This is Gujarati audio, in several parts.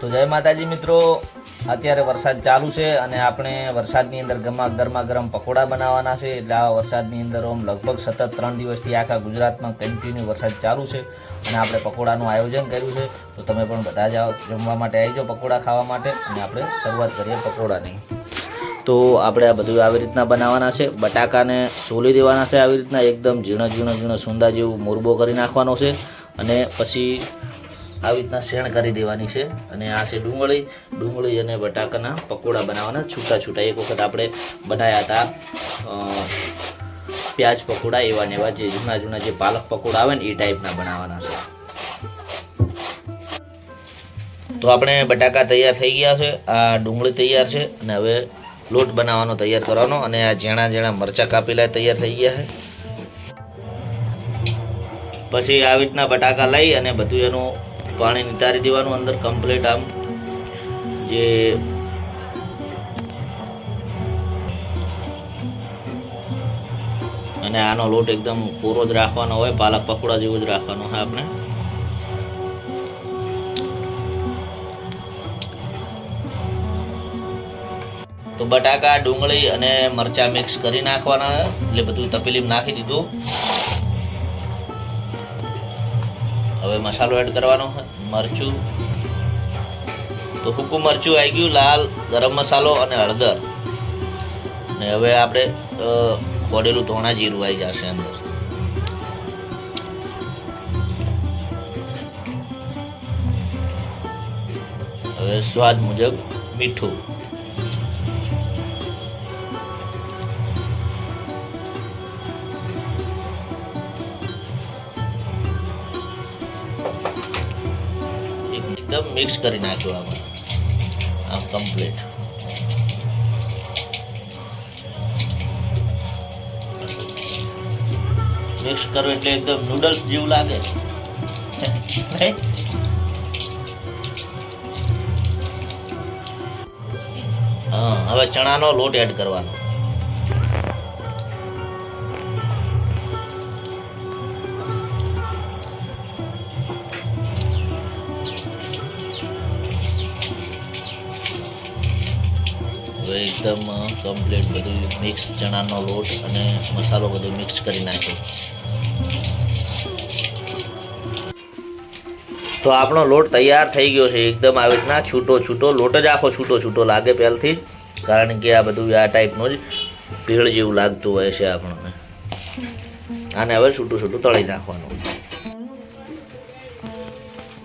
તો જય માતાજી મિત્રો. અત્યારે વરસાદ ચાલુ છે અને આપણે વરસાદની અંદર ગરમા ગરમા ગરમ પકોડા બનાવવાના છે. એટલે આ વરસાદની અંદર આમ લગભગ સતત ત્રણ દિવસથી આખા ગુજરાતમાં કન્ટિન્યુ વરસાદ ચાલુ છે અને આપણે પકોડાનું આયોજન કર્યું છે. તો તમે પણ બધા જ જમવા માટે આવી જાઓ પકોડા ખાવા માટે અને આપણે શરૂઆત કરીએ પકોડાની. તો આપણે આ બધું આવી રીતના બનાવવાના છે. બટાકાને સોલી દેવાના છે. આવી રીતના એકદમ ઝીણો ઝીણો ઝીણા સુંદા જેવું મોરબો કરી નાખવાનો છે. અને પછી આવી રીતના શેણ કરી દેવાની છે અને આ છે ડુંગળી. ડુંગળી અને બટાકાના પકોડા બનાવવાના છૂટા છૂટા એક વખત આપણે બનાવ્યા હતા પ્યાજ પકોડા એવા ને એવા જે જૂના જૂના જે પાલક પકોડા આવે ને એ ટાઈપના બનાવવાના છે. તો આપણે બટાકા તૈયાર થઈ ગયા છે, આ ડુંગળી તૈયાર છે અને હવે લોટ બનાવવાનો તૈયાર કરવાનો અને આ ઝીણા ઝીણા મરચાં કાપેલા તૈયાર થઈ ગયા છે. પછી આવી રીતના બટાકા લઈ અને બધું એનું પાણી નિતારી દેવાનું અંદર કમ્પ્લીટ આમ જે અને આનો લોટ એકદમ પૂરો જ રાખવાનો હોય, પાલક પકોડા જેવો જ રાખવાનો હોય આપણે. તો બટાકા, ડુંગળી અને મરચાં મિક્સ કરી નાખવાના, એટલે બધું તપેલીમાં નાખી દીધું. હવે મસાલો એડ કરવાનો મરચું. તો સૂકું મરચું આવી ગયું લાલ ગરમ મસાલો અને હળદર. ને હવે આપણે અ, ખોડેલું ધોણા જીરું આવી જશે અંદર. હવે સ્વાદ મુજબ મીઠું. એકદમ મિક્સ કરી નાખ્યું આમાં. આમ કમ્પ્લીટ મિક્સ કરો એટલે એકદમ નૂડલ્સ જેવું લાગે. હવે ચણાનો લોટ એડ કરવાનો. હવે એકદમ કમ્પ્લીટ બધું મિક્સ ચણાનો લોટ અને મસાલો બધું મિક્સ કરી નાખ્યો. તો આપણો લોટ તૈયાર થઈ ગયો છે. એકદમ આવી રીતના છૂટો છૂટો, લોટ જ આખો છૂટો છૂટો લાગે પહેલથી જ. કારણ કે આ બધું આ ટાઈપનું જ ભીળ જેવું લાગતું હોય છે આપણને. આને હવે છૂટું છૂટું તળી નાખવાનું.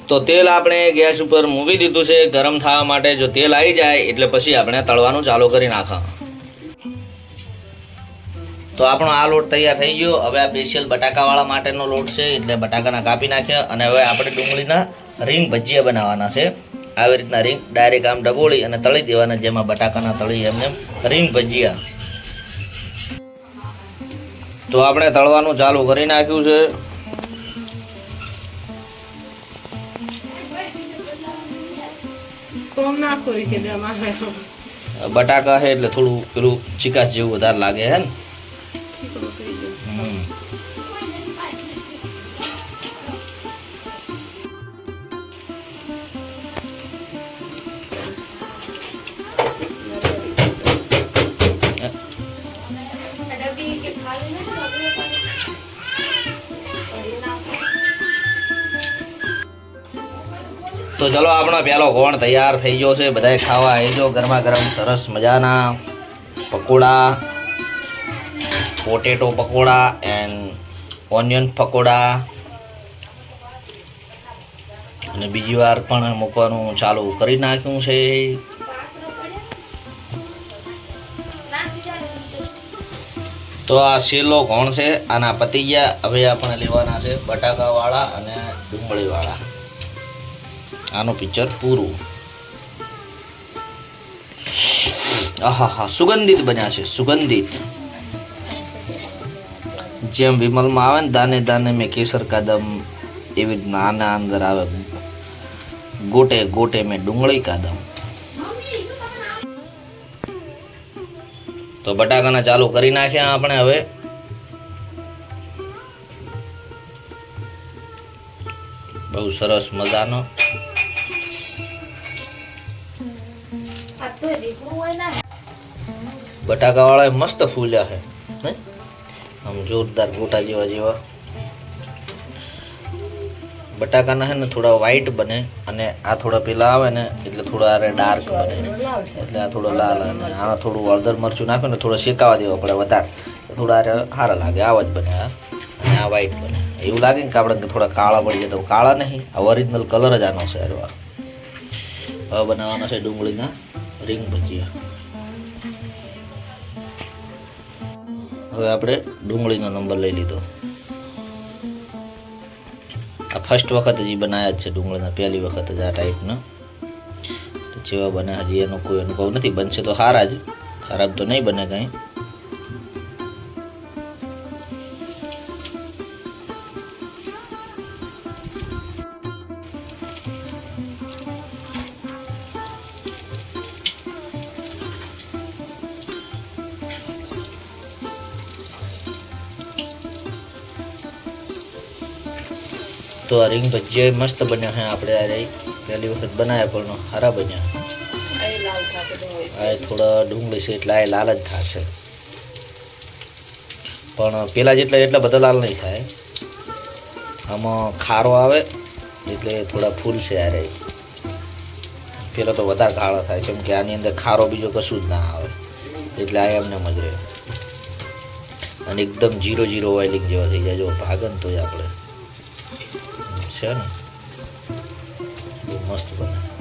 તો તેલ આપણે ગેસ ઉપર મૂકી દીધું છે, ગરમ થવા માટે જો તેલ આવી જાય એટલે પછી આપણે તળવાનું ચાલુ કરી નાખા તો આપણો આ લોટ તૈયાર થઈ ગયો. હવે આ સ્પેશિયલ બટાકાવાળા માટેનો લોટ છે, એટલે બટાકાના કાપી નાખ્યા અને હવે આપણે ડુંગળીના રીંગ ભજીયા બનાવવાના છે. આવી રીતના રીંગ ડાયરેક્ટ આમ ડબોળી અને તળી દેવાના, જેમાં બટાકાના તળી એમને એમ રીંગ ભજીયા. તો આપણે તળવાનું ચાલુ કરી નાખ્યું છે. બટાકા છે એટલે થોડું પેલું ચિકાસ જેવું વધારે લાગે હે ને? Thank થઈ તો ચલો આપણો પહેલો ગોણ તૈયાર થઈ ગયો છે. બધાએ ખાવા આવી ગયો ગરમા ગરમ સરસ મજાના pakoda, potato pakoda and onion pakoda. અને બીજી વાર પણ મૂકવાનું ચાલુ કરી નાખ્યું છે. તો આ સેલો કોણ છે? આના પતી ગયા હવે આપણે લેવાના છે બટાકાવાળા અને ડુંગળીવાળા. આનું પિક્ચર પૂરું. આહા સુગંધિત બન્યા છે, સુગંધિત. જેમ વિમલમાં આવે ને દાને દાને મેં કેસર કાદમ એવી રીતના આના અંદર આવે. ગોટે ગોટે મેં ડુંગળી કાદમ. તો બટાકાના ચાલુ કરી નાખ્યા આપણે હવે. બહુ સરસ મજાનો. બટાકા વાળા મસ્ત ફૂલ્યા છે આમ જોરદાર ગોટા જેવા જેવા. બટાકાના છે ને થોડા વ્હાઈટ બને અને આ થોડા પેલા આવે ને એટલે થોડા આરે ડાર્ક બને. એટલે આ થોડો લાલ અને આમાં થોડું હળદર મરચું નાખો ને થોડો શેકાવા દેવા પડે વધારે. થોડા આરે સારા લાગે, આવા જ બને આ. અને આ વ્હાઈટ બને. એવું લાગે ને કે આપણે થોડા કાળા પડી તો કાળા નહીં, આ ઓરિજિનલ કલર જ આનો છે આ. હવે બનાવવાનો છે ડુંગળીના. રીંગ ભજીયા હવે આપણે ડુંગળીનો નંબર લઈ લીધો. આ ફર્સ્ટ વખત હજી બનાવ્યા જ છે ડુંગળીના, પહેલી વખત જ આ ટાઈપના જેવા બને હજી એનો કોઈ અનુભવ નથી. બનશે તો સારા જ. ખરાબ તો નહીં બને કંઈ. તો આ રીંગ ભજીયા મસ્ત બન્યા હે આપણે આ રહી પહેલી વખત બનાવ્યા પણ સારા બન્યા. આ થોડા ડુંગળી છે એટલે આ લાલ જ થશે. પણ પેલા જેટલા એટલા બધા લાલ નહીં થાય. આમાં ખારો આવે એટલે થોડા ફૂલ છે આ રહી પેલા તો વધારે કાળા થાય કેમ કે આની અંદર ખારો બીજો કશું જ ના આવે. એટલે આ એમને મજ રહે અને એકદમ જીરો જીરો ઓઇલિંગ જેવા થઈ જાય જો ભાગન તોય આપણે. છે ને? બહુ મસ્ત બને